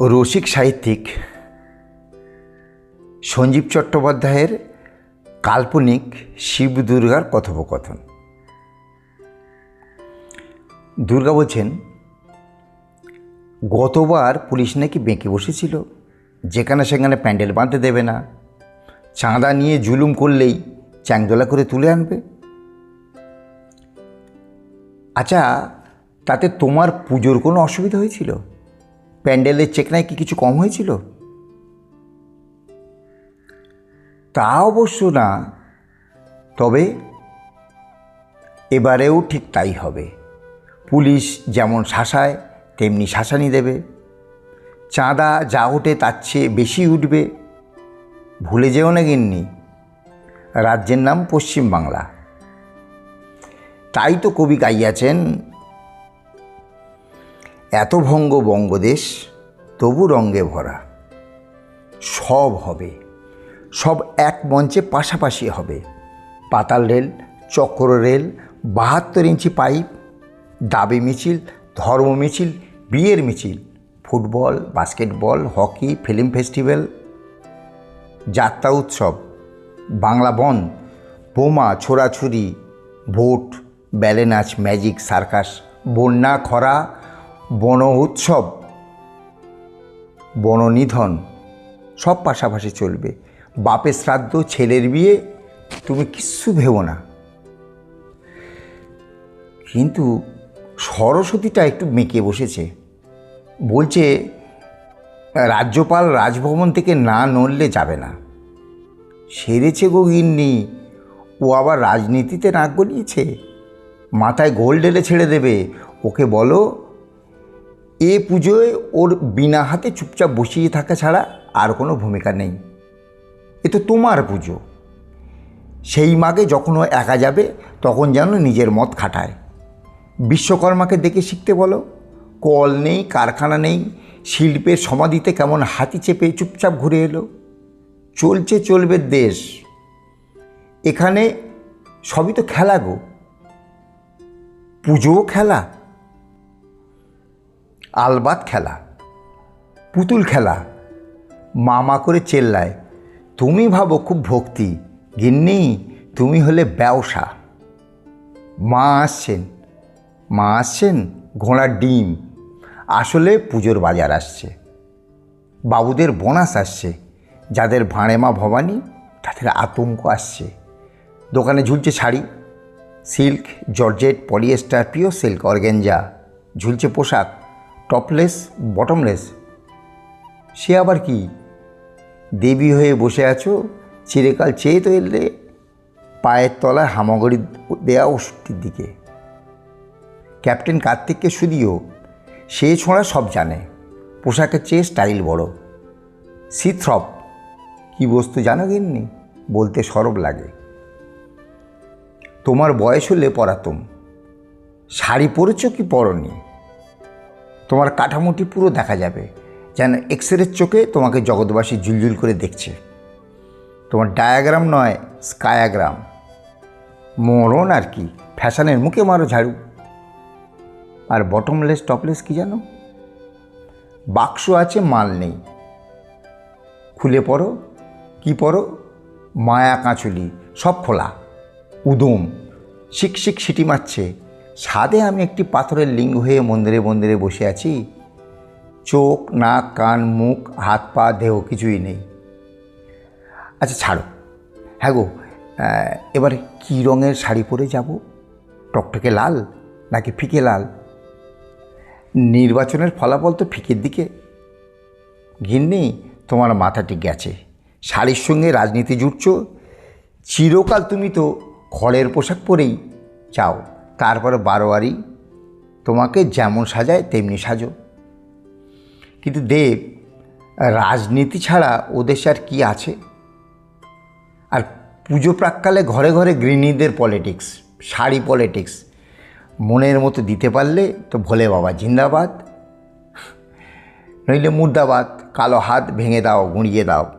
রসিক সাহিত্যিক সঞ্জীব চট্টোপাধ্যায়ের কাল্পনিক শিব দুর্গার কথোপকথন। দুর্গা বলছেন, গতবার পুলিশ নাকি বেঁকে বসেছিল, যেখানে সেখানে প্যান্ডেল বাঁধতে দেবে না, চাঁদা নিয়ে জুলুম করলেই চ্যাংদোলা করে তুলে আনবে। আচ্ছা তাতে তোমার পুজোর কোনো অসুবিধা হয়েছিল? প্যান্ডেলের চেকনায় কি কিছু কম হয়েছিল? তা অবশ্য না। তবে এবারেও ঠিক তাই হবে। পুলিশ যেমন শাসায়, তেমনি শাসানি দেবে। চাঁদা যা ওঠে তার চেয়ে বেশি উঠবে। ভুলে যেও না গিন্নি, রাজ্যের নাম পশ্চিমবাংলা। তাই তো কবি গাইয়াছেন এত ভঙ্গ বঙ্গদেশ, তবু রঙ্গে ভরা। সব হবে, সব এক মঞ্চে পাশাপাশি হবে। পাতাল রেল, চক্র রেল, বাহাত্তর ইঞ্চি পাইপ, দাবি মিছিল, ধর্ম মিছিল, বিয়ের মিছিল, football, basketball, hockey, film festival, যাত্রা উৎসব, বাংলা বন, বোমা, ছোড়াছুরি, ভোট ব্যালে নাচ ম্যাজিক, সার্কাস, বন্যা, খরা বন উৎসব বননিধন সব পাশাপাশি চলবে। বাপের শ্রাদ্ধ, ছেলের বিয়ে, তুমি কিচ্ছু ভেবো না। কিন্তু সরস্বতীটা একটু মেকে বসেছে। বলছে, রাজ্যপাল রাজভবন থেকে না নড়লে যাবে না। সেরেছে গো গিন্নি, ও আবার রাজনীতিতে নাক গলিয়েছে। মাথায় গোল ঢেলে ছেড়ে দেবে। ওকে বলো এ পুজোয় ওর বিনা হাতে চুপচাপ বসিয়ে থাকা ছাড়া আর কোনো ভূমিকা নেই। এ তো তোমার পুজো। সেই মাকে যখন ও একা যাবে, তখন যেন নিজের মত খাটায়। বিশ্বকর্মাকে দেখে শিখতে বলো, কল নেই, কারখানা নেই, শিল্পের সমাধিতে কেমন হাতি চেপে চুপচাপ ঘুরে এলো। চলছে, চলবে দেশ। এখানে সবই তো খেলা গো। পুজোও খেলা আলবাত খেলা, পুতুল খেলা, মামা করে চেল্লায়, তুমি ভাবো খুব ভক্তি, গিন্নি, তুমি হলে ব্যবসা। মা আসছেন মা আসছেন ঘোড়ার ডিম, আসলে পুজোর বাজার আসছে। বাবুদের বোনাস আসছে, যাদের ভাঁড়ে মা ভবানী, তাদের আতঙ্ক আসছে। দোকানে ঝুলছে sari, silk, georgette, polyester, pure silk, organza, ঝুলছে পোশাক। টপলেস বটমলেস সে আবার কি? দেবী হয়ে বসে আছো চিরেকাল চেয়ে তো এলে পায়ের তলায় হামাগড়ি দেয়া ওষুধটির দিকে। ক্যাপ্টেন কার্তিককে শুধিও, সে ছোঁড়া সব জানে, পোশাকের চেয়ে স্টাইল বড়। সিথ্রপ, কি বস্তু জানো গিন্নি? বলতে সরব লাগে। তোমার বয়স হলে পরাতম। শাড়ি পরেছ কি পরনি? তোমার কাঠামোটি পুরো দেখা যাবে। যেন এক্সরের চোখে তোমাকে জগৎবাসী জুলজুল করে দেখছে। তোমার ডায়াগ্রাম নয় স্কায়াগ্রাম মরণ আর কি, ফ্যাশনের মুখে মারো ঝাড়ু। আর বটমলেস টপলেস কি জানো? বাক্স আছে, মাল নেই। খুলে পড়ো, কি পড়ো? মায়া কাঁচুলি, সব খোলা উদম, শিক শিক সিটি মারছে। ছাদে আমি একটি পাথরের লিঙ্গ হয়ে মন্দিরে মন্দিরে বসে আছি। চোখ, নাক, কান, মুখ, হাত, পা, দেহ কিছুই নেই। আচ্ছা ছাড়ো। হ্যাঁ গো এবারে কী রঙের শাড়ি পরে যাব? টকটকে লাল নাকি ফিকে লাল? নির্বাচনের ফলাফল তো ফিকের দিকে। গিন্নি, তোমার মাথাটি গেছে। শাড়ির সঙ্গে রাজনীতি জুটছ। চিরকাল তুমি তো খড়ের পোশাক পরেই চাও তারপরে বারোয়ারি, তোমাকে যেমন সাজায় তেমনি সাজো। কিন্তু দেব, রাজনীতি ছাড়া ওদেশ আর কি আছে? আর পুজো প্রাককালে ঘরে ঘরে গৃহিণীদের পলিটিক্স শাড়ি পলিটিক্স মনের মতো দিতে পারলে তো ভোলে বাবা জিন্দাবাদ। নইলে মুর্দাবাদ, কালো হাত ভেঙে দাও, গুঁড়িয়ে দাও।